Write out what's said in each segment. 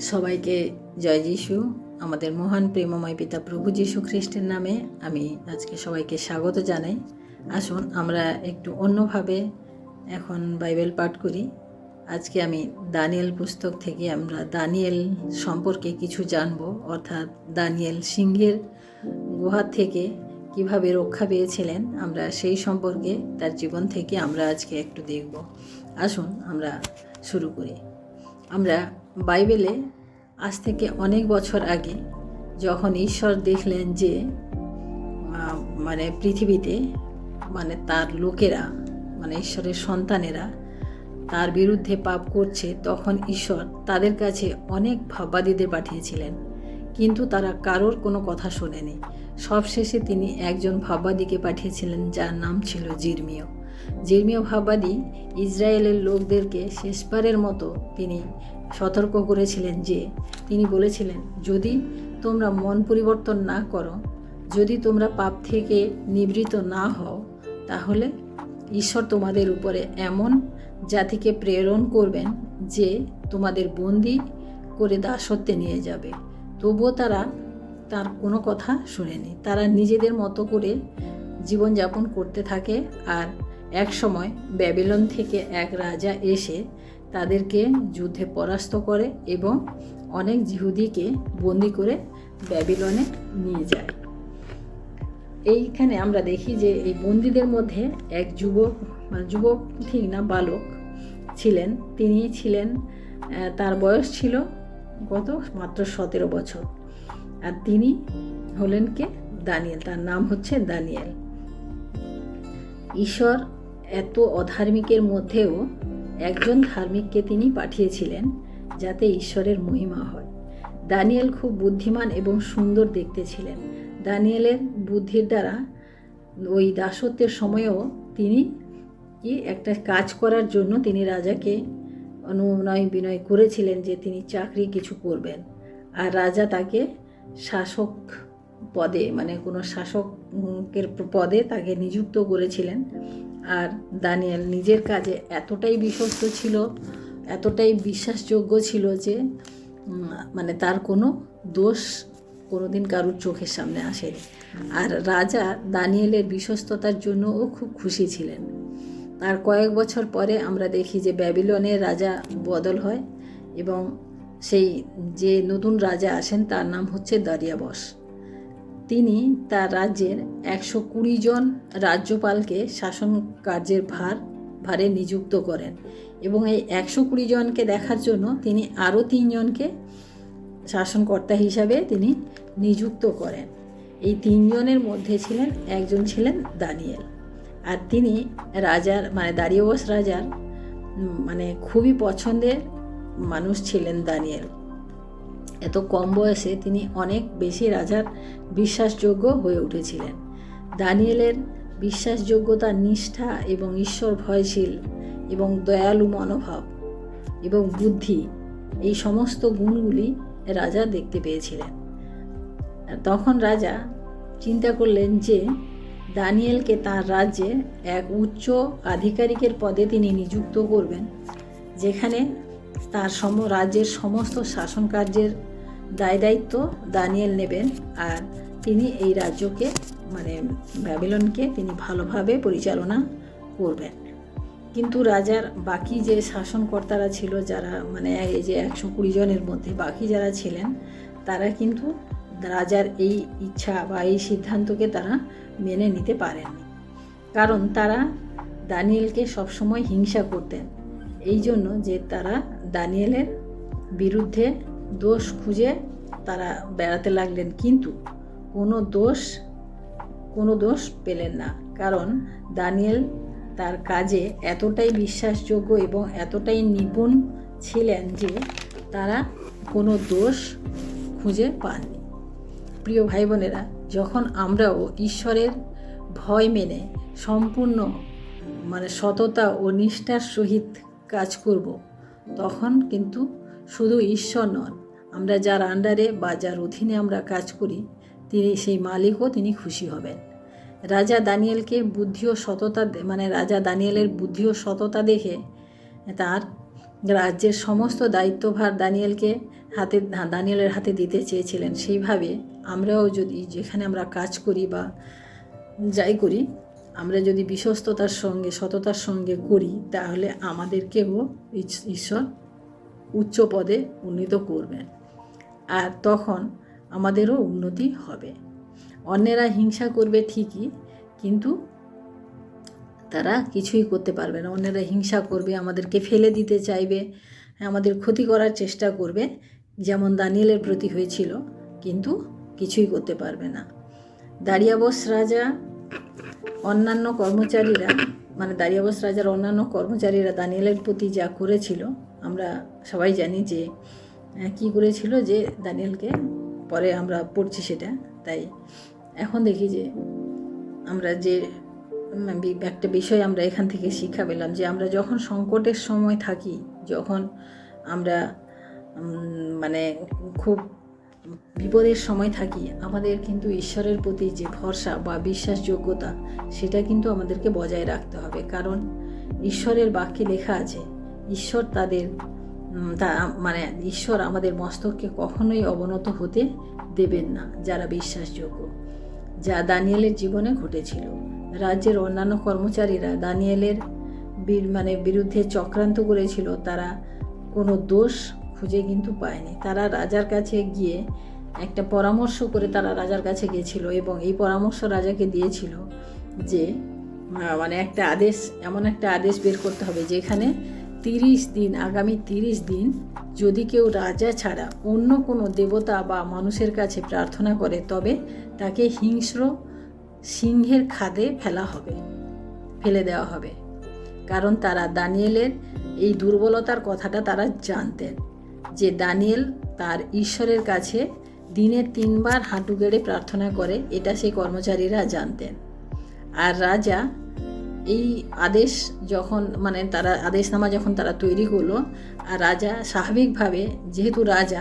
সবাইকে জয় যিশু। আমাদের মহান প্রেমময় পিতা প্রভু যীশু খ্রিস্টের নামে আমি আজকে সবাইকে স্বাগত জানাই। আসুন, আমরা একটু অন্যভাবে এখন বাইবেল পাঠ করি। আজকে আমি দানিয়েল পুস্তক থেকে আমরা দানিয়েল সম্পর্কে কিছু জানব, অর্থাৎ দানিয়েল সিংহের গুহা থেকে কীভাবে রক্ষা পেয়েছিলেন, আমরা সেই সম্পর্কে তার জীবন থেকে আমরা আজকে একটু দেখব। আসুন, আমরা শুরু করি। আমরা বাইবেলে আজ থেকে অনেক বছর আগে যখন ঈশ্বর দেখলেন যে মানে পৃথিবীতে মানে তার লোকেরা মানে ঈশ্বরের সন্তানেরা তার বিরুদ্ধে পাপ করছে, তখন ঈশ্বর তাদের কাছে অনেক ভাববাদীদের পাঠিয়েছিলেন। কিন্তু তারা কারোর কোনো কথা শোনেনি। সবশেষে তিনি একজন ভাববাদীকে পাঠিয়েছিলেন, যার নাম ছিল জিরমিয় জিরমিয় ভাববাদী ইসরায়েলের লোকদেরকে শেষবারের মতো তিনি সতর্ক করেছিলেন যে, তিনি বলেছিলেন, যদি তোমরা মন পরিবর্তন না করো, যদি তোমরা পাপ থেকে নিবৃত না হও, তাহলে ঈশ্বর তোমাদের উপরে এমন জাতিকে প্রেরণ করবেন যে তোমাদের বন্দি করে দাসত্বে নিয়ে যাবে। তবুও তারা তার কোনো কথা শুনেনি। তারা নিজেদের মতো করে জীবনযাপন করতে থাকে আর এক সময় ব্যাবিলন থেকে এক রাজা এসে তাদেরকে যুদ্ধে পরাস্ত করে এবং অনেক জিহুদিকে বন্দি করে ব্যাবিলনে নিয়ে যায়। এইখানে আমরা দেখি যে এই বন্দীদের মধ্যে এক যুবক মানে যুবক ঠিক না, বালক ছিলেন। তিনি ছিলেন তার বয়স ছিল কত? মাত্র সতেরো বছর। আর তিনি হলেন কে? দানিয়েল। তার নাম হচ্ছে দানিয়েল। ঈশ্বর এত অধার্মিকের মধ্যেও একজন ধার্মিককে তিনি পাঠিয়েছিলেন যাতে ঈশ্বরের মহিমা হয়। দানিয়েল খুব বুদ্ধিমান এবং সুন্দর দেখতে ছিলেন। দানিয়েলের বুদ্ধির দ্বারা ওই দাসত্বের সময়েও তিনি কি একটা কাজ করার জন্য তিনি রাজাকে অনুনয় বিনয় করেছিলেন যে তিনি চাকরি কিছু করবেন। আর রাজা তাকে শাসক পদে মানে কোনো শাসকের পদে তাকে নিযুক্ত করেছিলেন। আর দানিয়েল নিজের কাজে এতটাই বিশ্বস্ত ছিল, এতটাই বিশ্বাসযোগ্য ছিল যে মানে তার কোনো দোষ কোনোদিন কারোর চোখের সামনে আসেনি। আর রাজা দানিয়েলের বিশ্বস্ততার জন্যও খুব খুশি ছিলেন। তার কয়েক বছর পরে আমরা দেখি যে ব্যাবিলনের রাজা বদল হয় এবং সেই যে নতুন রাজা আসেন, তার নাম হচ্ছে দারিয়াবস তিনি তার রাজ্যের একশো কুড়ি জন রাজ্যপালকে শাসন কার্যের ভার, ভারে নিযুক্ত করেন এবং এই একশো কুড়ি জনকে দেখার জন্য তিনি আরও তিনজনকে শাসনকর্তা হিসাবে তিনি নিযুক্ত করেন। এই তিনজনের মধ্যে ছিলেন, একজন ছিলেন দানিয়েল। আর তিনি রাজার মানে দারিয়াবস রাজার মানে খুবই পছন্দের মানুষ ছিলেন দানিয়েল। এত কম বয়সে তিনি অনেক বেশি রাজার বিশ্বাসযোগ্য হয়ে উঠেছিলেন। দানিয়েলের বিশ্বাসযোগ্যতা, নিষ্ঠা এবং ঈশ্বর ভয়শীল এবং দয়ালু মনোভাব এবং বুদ্ধি, এই সমস্ত গুণগুলি রাজা দেখতে পেয়েছিলেন। তখন রাজা চিন্তা করলেন যে দানিয়েলকে তার রাজ্যে এক উচ্চ আধিকারিকের পদে তিনি নিযুক্ত করবেন, যেখানে তার সম, রাজ্যের সমস্ত শাসন কার্যের দায় দায়িত্ব দানিয়েল নেবেন আর তিনি এই রাজ্যকে মানে ব্যাবিলনকে তিনি ভালোভাবে পরিচালনা করবেন। কিন্তু রাজার বাকি যে শাসনকর্তারা ছিল যারা মানে এই যে একশো কুড়ি জনের মধ্যে বাকি যারা ছিলেন, তারা কিন্তু রাজার এই ইচ্ছা বা এই সিদ্ধান্তকে তারা মেনে নিতে পারেননি। কারণ তারা দানিয়েলকে সবসময় হিংসা করতেন। এই জন্য যে তারা দানিয়েলের বিরুদ্ধে দোষ খুঁজে তারা বেড়াতে লাগলেন, কিন্তু কোনো দোষ কোনো দোষ পেলেন না। কারণ দানিয়েল তার কাজে এতটাই বিশ্বাসযোগ্য এবং এতটাই নিপুণ ছিলেন যে তারা কোনো দোষ খুঁজে পাননি। প্রিয় ভাই বোনেরা যখন আমরাও ঈশ্বরের ভয় মেনে সম্পূর্ণ মানে সততা ও নিষ্ঠার সহিত কাজ করব। তখন কিন্তু শুধু ঈশ্বর নন, আমরা যার আন্ডারে বা যার অধীনে আমরা কাজ করি, তিনি সেই মালিকও তিনি খুশি হবেন। রাজা দানিয়েলকে বুদ্ধি ও সততা মানে রাজা দানিয়েলের বুদ্ধি ও সততা দেখে তার রাজ্যের সমস্ত দায়িত্বভার দানিয়েলকে হাতে, দানিয়েলের হাতে দিতে চেয়েছিলেন। সেইভাবে আমরাও যদি যেখানে আমরা কাজ করি বা যাই করি আমরা যদি বিশ্বস্ততার সঙ্গে, সততার সঙ্গে করি, তাহলে আমাদেরকেও ঈশ্বর উচ্চ পদে উন্নীত করবেন। আর তখন আমাদেরও উন্নতি হবে। অন্যেরা হিংসা করবে ঠিকই, কিন্তু তারা কিছুই করতে পারবে না। অন্যেরা হিংসা করবে, আমাদেরকে ফেলে দিতে চাইবে, আমাদের ক্ষতি করার চেষ্টা করবে, যেমন দানিয়েলের প্রতি হয়েছিল, কিন্তু কিছুই করতে পারবে না। দারিয়াবস রাজা অন্যান্য কর্মচারীরা মানে দারিয়াবস রাজার অন্যান্য কর্মচারীরা দানিয়েলের প্রতি যা করেছিল, আমরা সবাই জানি যে কি করেছিল যে দানিয়েলকে পরে আমরা পড়ছি সেটা। তাই এখন দেখি যে আমরা যে একটা বিষয় আমরা এখান থেকে শিক্ষা পেলাম যে আমরা যখন সংকটের সময় থাকি, যখন আমরা মানে খুব বিপদের সময় থাকি, আমাদের কিন্তু ঈশ্বরের প্রতি যে ভরসা বা বিশ্বাসযোগ্যতা, সেটা কিন্তু আমাদেরকে বজায় রাখতে হবে। কারণ ঈশ্বরের বাক্যে লেখা আছে, ঈশ্বর তাদের তা মানে ঈশ্বর আমাদের মস্তককে কখনোই অবনত হতে দেবেন না, যারা বিশ্বাসযোগ্য। যা দানিয়েলের জীবনে ঘটেছিল। রাজ্যের অন্যান্য কর্মচারীরা দানিয়েলের মানে বিরুদ্ধে চক্রান্ত করেছিল, তারা কোনো দোষ খুঁজে কিন্তু পায়নি। তারা রাজার কাছে গিয়ে একটা পরামর্শ করে তারা রাজার কাছে গিয়েছিল এবং এই পরামর্শ রাজাকে দিয়েছিল যে মানে একটা আদেশ, এমন একটা আদেশ বের করতে হবে যেখানে তিরিশ দিন, আগামী তিরিশ দিন যদি কেউ রাজা ছাড়া অন্য কোনো দেবতা বা মানুষের কাছে প্রার্থনা করে, তবে তাকে হিংস্র সিংহের খাদে ফেলা হবে, ফেলে দেওয়া হবে। কারণ তারা দানিয়েলের এই দুর্বলতার কথাটা তারা জানতেন। যে দানিয়েল তার ঈশ্বরের কাছে দিনে তিনবার হাঁটু গেড়ে প্রার্থনা করে, এটা সেই কর্মচারীরা জানতেন। আর রাজা এই আদেশ যখন মানে তারা, আদেশনামা যখন তারা তৈরি করল, আর রাজা স্বাভাবিকভাবে, যেহেতু রাজা,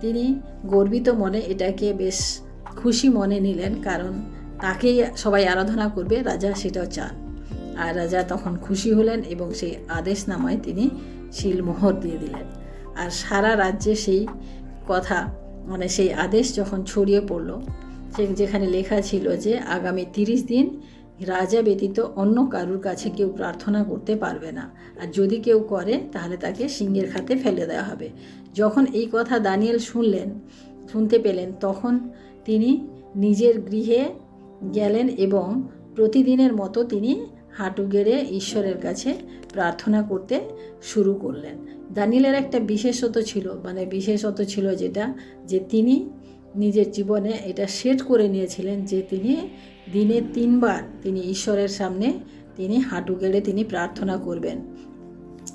তিনি গর্বিত মনে এটাকে বেশ খুশি মনে নিলেন, কারণ তাকেই সবাই আরাধনা করবে, রাজা সেটাও চান। আর রাজা তখন খুশি হলেন এবং সেই আদেশনামায় তিনি শিলমোহর দিয়ে দিলেন। আর সারা রাজ্যে সেই কথা মানে সেই আদেশ যখন ছড়িয়ে পড়ল সে যেখানে লেখা ছিল যে আগামী তিরিশ দিন রাজা ব্যতীত অন্য কারুর কাছে কেউ প্রার্থনা করতে পারবে না। আর যদি কেউ করে, তাহলে তাকে সিংহের খাতে ফেলে দেওয়া হবে। যখন এই কথা দানিয়েল শুনলেন, শুনতে পেলেন, তখন তিনি নিজের গৃহে গেলেন এবং প্রতিদিনের মতো তিনি হাঁটু গেড়ে ঈশ্বরের কাছে প্রার্থনা করতে শুরু করলেন। দানিয়েলের একটা বিশেষত ছিল মানে বিশেষত ছিল যেটা, যে তিনি নিজের জীবনে এটা সেট করে নিয়েছিলেন যে তিনি দিনে তিনবার তিনি ঈশ্বরের সামনে তিনি হাঁটু গেড়ে তিনি প্রার্থনা করবেন।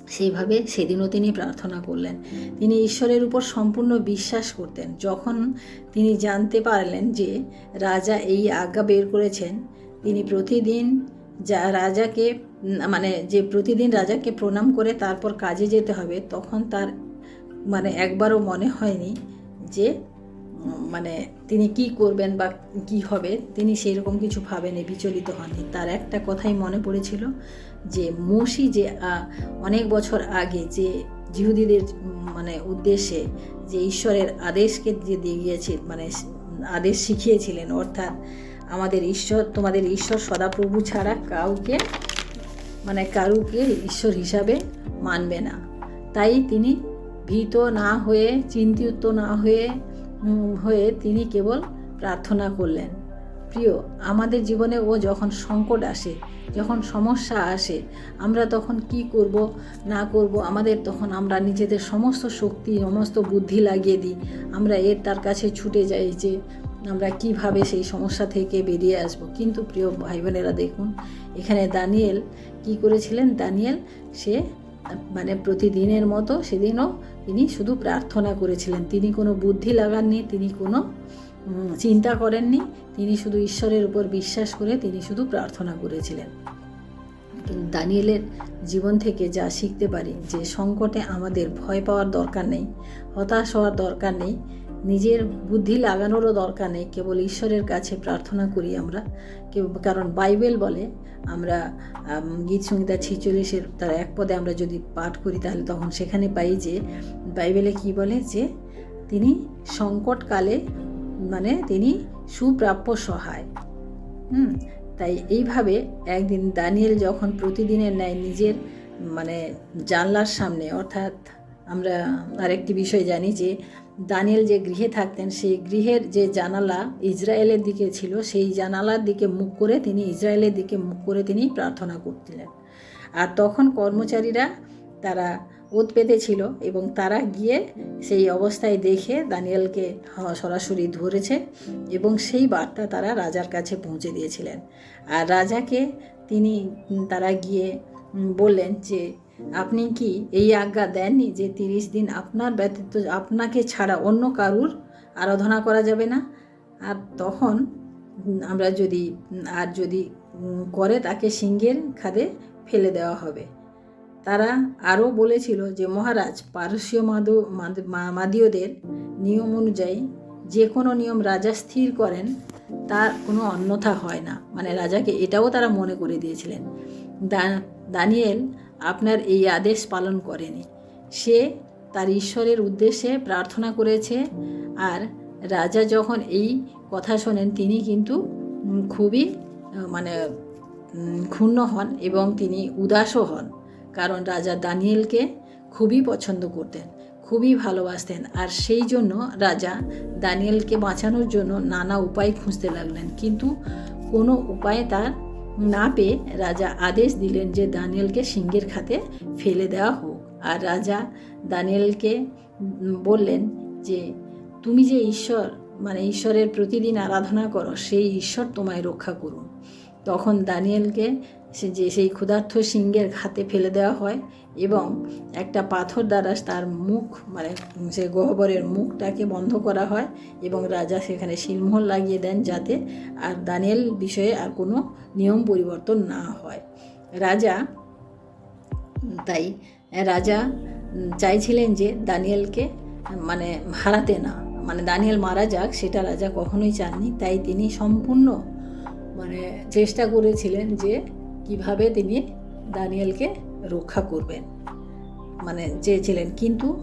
সেইভাবে সেদিনও তিনি প্রার্থনা করলেন। তিনি ঈশ্বরের উপর সম্পূর্ণ বিশ্বাস করতেন। যখন তিনি জানতে পারলেন যে রাজা এই আজ্ঞা বের করেছেন, তিনি প্রতিদিন যা রাজাকে মানে যে প্রতিদিন রাজাকে প্রণাম করে তারপর কাজে যেতে হবে, তখন তার মানে একবারও মনে হয়নি যে মানে তিনি কি করবেন বা কি হবে, তিনি সেই রকম কিছু ভাবেনি, বিচলিত হননি। তার একটা কথাই মনে পড়েছিল যে, মসি যে অনেক বছর আগে যে জিহুদিদের মানে উদ্দেশ্যে যে ঈশ্বরের আদেশকে যে দিয়ে গিয়েছে মানে আদেশ শিখিয়েছিলেন, অর্থাৎ আমাদের ঈশ্বর, তোমাদের ঈশ্বর সদাপ্রভু ছাড়া কাউকে মানে কারুকে ঈশ্বর হিসাবে মানবে না। তাই তিনি ভীত না হয়ে, চিন্তিত না হয়ে হয়ে তিনি কেবল প্রার্থনা করলেন। প্রিয়, আমাদের জীবনে ও যখন সংকট আসে, যখন সমস্যা আসে, আমরা তখন কি করব, না করব, আমাদের তখন আমরা নিজেদের সমস্ত শক্তি, সমস্ত বুদ্ধি লাগিয়ে দিই। আমরা এর তার কাছে ছুটে যাই যে আমরা কীভাবে সেই সমস্যা থেকে বেরিয়ে আসব। কিন্তু প্রিয় ভাই বোনেরা দেখুন, এখানে দানিয়েল কি করেছিলেন? দানিয়েল, সে মানে প্রতিদিনের মতো সেদিনও তিনি শুধু প্রার্থনা করেছিলেন। তিনি কোনো বুদ্ধি লাগাননি, তিনি কোনো চিন্তা করেননি, তিনি শুধু ঈশ্বরের উপর বিশ্বাস করে তিনি শুধু প্রার্থনা করেছিলেন। দানিয়েলের জীবন থেকে যা শিখতে পারি, যে সংকটে আমাদের ভয় পাওয়ার দরকার নেই, হতাশ হওয়ার দরকার নেই নিজের বুদ্ধি লাগানোরও দরকার নেই। কেবল ঈশ্বরের কাছে প্রার্থনা করি আমরা। কারণ বাইবেল বলে আমরা আম, গীত সংহিতা ছিচল্লিশের তার এক পদে আমরা যদি পাঠ করি তাহলে তখন সেখানে পাই যে বাইবেলে কি বলে যে তিনি সংকটকালে মানে তিনি সুপ্রাপ্য সহায়। হুম? তাই এইভাবে একদিন দানিয়েল যখন প্রতিদিনের ন্যায় নিজের মানে জানলার সামনে অর্থাৎ আমরা আরেকটি বিষয় জানি যে দানিয়েল যে গৃহে থাকতেন, সেই গৃহের যে জানালা ইসরায়েলের দিকে ছিল, সেই জানালার দিকে মুখ করে তিনি ইসরায়েলের দিকে মুখ করে তিনি প্রার্থনা করছিলেন। আর তখন কর্মচারীরা তারা ওত পেতেছিল এবং তারা গিয়ে সেই অবস্থায় দেখে দানিয়েলকে সরাসরি ধরেছে এবং সেই বার্তা তারা রাজার কাছে পৌঁছে দিয়েছিলেন। আর রাজাকে তিনি তারা গিয়ে বললেন যে আপনি কি এই আজ্ঞা দেননি যে তিরিশ দিন আপনার ব্যতীত আপনাকে ছাড়া অন্য কারুর আরাধনা করা যাবে না? আর তখন আমরা যদি, আর যদি করে তাকে সিংহের খাদে ফেলে দেওয়া হবে। তারা আরও বলেছিল যে, মহারাজ, পারসীয় মাদু মাদীয়দের নিয়ম অনুযায়ী যে কোনো নিয়ম রাজা স্থির করেন, তার কোনো অন্যথা হয় না। মানে রাজাকে এটাও তারা মনে করে দিয়েছিলেন। দানিয়েল আপনার এই আদেশ পালন করেনি। সে তার ঈশ্বরের উদ্দেশ্যে প্রার্থনা করেছে আর রাজা যখন এই কথা শোনেন, তিনি কিন্তু খুবই মানে ক্ষুণ্ণ হন এবং তিনি উদাসও হন। কারণ রাজা দানিয়েলকে খুবই পছন্দ করতেন, খুবই ভালোবাসতেন আর সেই জন্য রাজা দানিয়েলকে বাঁচানোর জন্য নানা উপায় খুঁজতে লাগলেন। কিন্তু কোনো উপায় তার না পেয়ে রাজা আদেশ দিলেন যে দানিয়েলকে সিংহের খাতে ফেলে দেওয়া হোক। আর রাজা দানিয়েলকে বললেন যে, তুমি যে ঈশ্বর মানে ঈশ্বরের প্রতিদিন আরাধনা করো, সেই ঈশ্বর তোমায় রক্ষা করুন। তখন দানিয়েলকে সে যে সেই ক্ষুধার্থ সিংহের হাতে ফেলে দেওয়া হয় এবং একটা পাথর দ্বারা তার মুখ মানে সে গহ্বরের মুখটাকে বন্ধ করা হয় এবং রাজা সেখানে শিলমোহর লাগিয়ে দেন যাতে আর দানিয়েল বিষয়ে আর কোনো নিয়ম পরিবর্তন না হয়। রাজা, তাই রাজা চাইছিলেন যে দানিয়েলকে মানে হারাতে না। মানে দানিয়েল মারা যাক, সেটা রাজা কখনোই চাননি। তাই তিনি সম্পূর্ণ মানে চেষ্টা করেছিলেন যে কীভাবে তিনি দানিয়েলকে রক্ষা করবেন। মানে চেয়েছিলেন, কিন্তু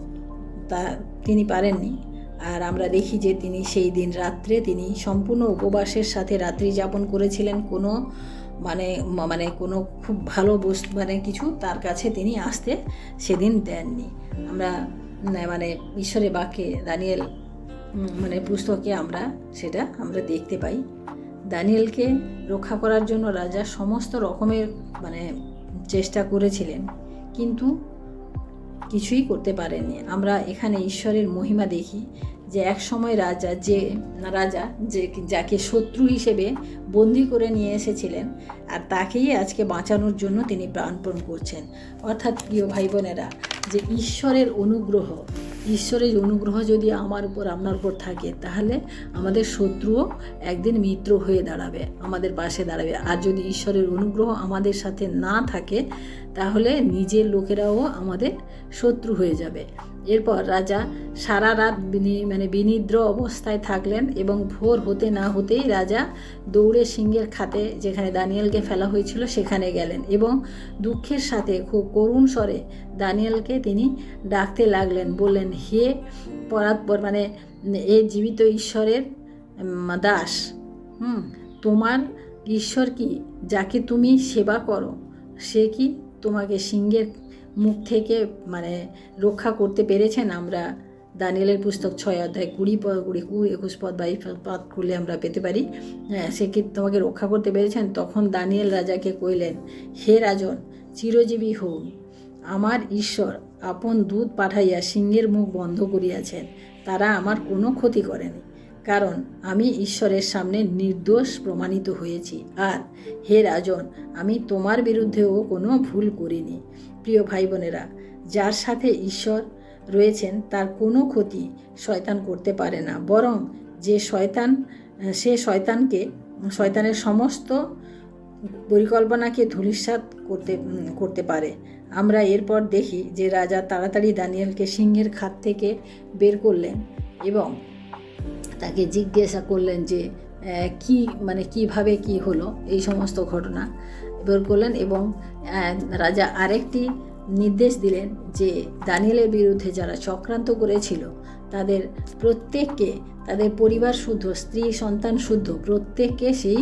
তা তিনি পারেননি। আর আমরা দেখি যে তিনি সেই দিন রাত্রে তিনি সম্পূর্ণ উপবাসের সাথে রাত্রি যাপন করেছিলেন। কোনো মানে মানে কোনো খুব ভালো বস্তু মানে কিছু তার কাছে তিনি আসতে সেদিন দেননি। আমরা মানে ঈশ্বরের বাক্যে দানিয়েল মানে পুস্তকে আমরা সেটা আমরা দেখতে পাই। দানিয়েলকে রক্ষা করার জন্য রাজা সমস্ত রকমের মানে চেষ্টা করেছিলেন। কিন্তু কিছুই করতে পারেননি। আমরা এখানে ঈশ্বরের মহিমা দেখি। যে এক সময় রাজা যে রাজা, যে যাকে শত্রু হিসেবে বন্দি করে নিয়ে এসেছিলেন আর তাকেই আজকে বাঁচানোর জন্য তিনি প্রাণপণ করছেন। অর্থাৎ প্রিয় ভাই বোনেরা যে ঈশ্বরের অনুগ্রহ ঈশ্বরের অনুগ্রহ যদি আমার উপর, আপনার উপর থাকে, তাহলে আমাদের শত্রুও একদিন মিত্র হয়ে দাঁড়াবে, আমাদের পাশে দাঁড়াবে। আর যদি ঈশ্বরের অনুগ্রহ আমাদের সাথে না থাকে, তাহলে নিজের লোকেরাও আমাদের শত্রু হয়ে যাবে। এরপর রাজা সারা রাত মানে বিনিদ্র অবস্থায় থাকলেন এবং ভোর হতে না হতেই রাজা দৌড়ে সিংহের খাতে যেখানে দানিয়েলকে ফেলা হয়েছিল সেখানে গেলেন এবং দুঃখের সাথে খুব করুণ স্বরে দানিয়েলকে তিনি ডাকতে লাগলেন, বললেন, হে পরাৎপর মানে এ জীবিত ঈশ্বরের দাস, হুম, তোমার ঈশ্বর কি, যাকে তুমি সেবা করো, সে কি তোমাকে সিংহের মুখ থেকে মানে রক্ষা করতে পেরেছেন আমরা। দানিয়েলের পুস্তক ছয় অধ্যায় কুড়ি কুড়ি কুড়ি একুশ পদ বাইশ পদ খুলে আমরা পেতে পারি। হ্যাঁ সে কি তোমাকে রক্ষা করতে পেরেছেন? তখন দানিয়েল রাজাকে কইলেন, হে রাজন, চিরজীবী হউন। আমার ঈশ্বর আপন দুধ পাঠাইয়া সিংহের মুখ বন্ধ করিয়াছেন। তারা আমার কোনো ক্ষতি করেনি। কারণ আমি ঈশ্বরের সামনে নির্দোষ প্রমাণিত হয়েছি। আর হে রাজন, আমি তোমার বিরুদ্ধেও কোনো ভুল করিনি। প্রিয় ভাই বোনেরা যার সাথে ঈশ্বর রয়েছেন, তার কোনো ক্ষতি শয়তান করতে পারে না। বরং যে শয়তান, সে শয়তানকে, শয়তানের সমস্ত পরিকল্পনাকে ধূলিসাৎ করতে করতে পারে। আমরা এরপর দেখি যে রাজা তাড়াতাড়ি দানিয়েলকে সিংহের খাত থেকে বের করলেন এবং তাকে জিজ্ঞাসা করলেন যে কি মানে কীভাবে কি হলো? এই সমস্ত ঘটনা। বের করলেন এবং রাজা আরেকটি নির্দেশ দিলেন যে দানিয়েলের বিরুদ্ধে যারা চক্রান্ত করেছিল, তাদের প্রত্যেককে, তাদের পরিবার শুদ্ধ, স্ত্রী, সন্তান শুদ্ধ, প্রত্যেককে সেই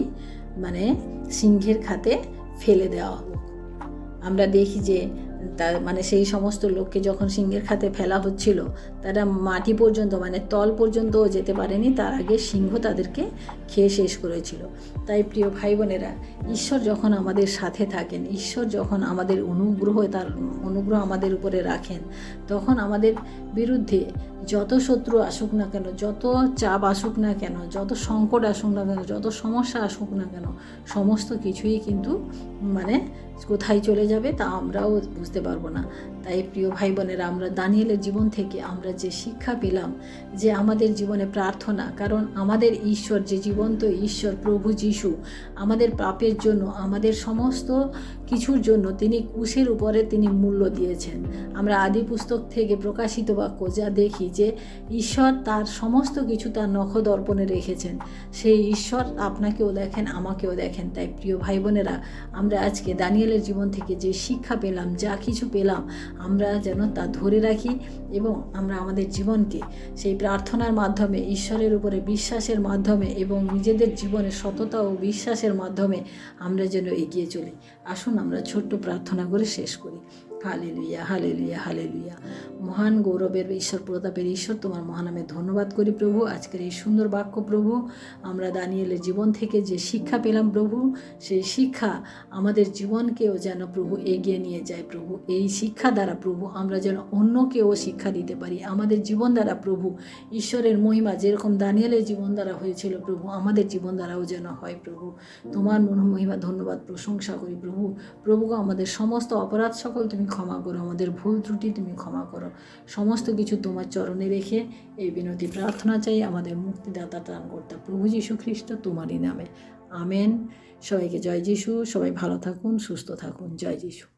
মানে সিংহের খাতে ফেলে দেওয়া হোক। আমরা দেখি যে তার মানে সেই সমস্ত লোককে যখন সিংহের খাতে ফেলা হচ্ছিল, তারা মাটি পর্যন্ত মানে তল পর্যন্ত যেতে পারেনি, তার আগে সিংহ তাদেরকে খেয়ে শেষ করেছিল। তাই প্রিয় ভাই বোনেরা ঈশ্বর যখন আমাদের সাথে থাকেন, ঈশ্বর যখন আমাদের অনুগ্রহ তার, অনুগ্রহ আমাদের উপরে রাখেন, তখন আমাদের বিরুদ্ধে যত শত্রু আসুক না কেন, যত চাপ আসুক না কেন, যত সংকট আসুক না কেন, যত সমস্যা আসুক না কেন, সমস্ত কিছুই কিন্তু মানে কোথায় চলে যাবে তা আমরাও বুঝতে পারব না। তাই প্রিয় ভাই বোনেরা আমরা দানিয়েলের জীবন থেকে আমরা যে শিক্ষা পেলাম যে আমাদের জীবনে প্রার্থনা, কারণ আমাদের ঈশ্বর যে জীবন্ত ঈশ্বর, প্রভু যিশু, আমাদের পাপের জন্য, আমাদের সমস্ত কিছুর জন্য তিনি কুশের উপরে তিনি মূল্য দিয়েছেন। আমরা আদি পুস্তক থেকে প্রকাশিত বাক্য যা দেখি যে ঈশ্বর তার সমস্ত কিছু তার নখদর্পণে রেখেছেন। সেই ঈশ্বর আপনাকেও দেখেন, আমাকেও দেখেন। তাই প্রিয় ভাই বোনেরা আমরা আজকে দানিয়েলের জীবন থেকে যে শিক্ষা পেলাম, যা কিছু পেলাম, আমরা যেন তা ধরে রাখি এবং আমরা আমাদের জীবনকে সেই প্রার্থনার মাধ্যমে, ঈশ্বরের উপরে বিশ্বাসের মাধ্যমে এবং নিজেদের জীবনে সততা ও বিশ্বাসের মাধ্যমে আমরা যেন এগিয়ে চলি। আসুন আমরা ছোট্ট প্রার্থনা করে শেষ করি। হালে লুইয়া হালে লুইয়া হালে মহান গৌরবের ঈশ্বর, প্রতাপের ঈশ্বর, তোমার মহানামে ধন্যবাদ করি প্রভু। আজকের এই সুন্দর বাক্য প্রভু, আমরা দানিয়েলের জীবন থেকে যে শিক্ষা পেলাম প্রভু, সেই শিক্ষা আমাদের জীবনকেও যেন প্রভু এগিয়ে নিয়ে যায় প্রভু। এই শিক্ষা দ্বারা প্রভু আমরা যেন অন্যকেও শিক্ষা দিতে পারি। আমাদের জীবন দ্বারা প্রভু, ঈশ্বরের মহিমা যেরকম দানিয়েলের জীবন দ্বারা হয়েছিল প্রভু, আমাদের জীবন দ্বারাও যেন হয় প্রভু। তোমার মহিমা, ধন্যবাদ, প্রশংসা করি প্রভু। প্রভুকে আমাদের সমস্ত অপরাধ সকল তুমি ক্ষমা করো, আমাদের ভুল ত্রুটি তুমি ক্ষমা করো। সমস্ত কিছু তোমার চরণে রেখে এই বিনতি প্রার্থনা চাই, আমাদের মুক্তিদাতা ত্রাণকর্তা প্রভু যীশু খ্রিস্ট, তোমারই নামে। আমেন। সবাইকে জয় যিশু। সবাই ভালো থাকুন, সুস্থ থাকুন। জয় যিশু।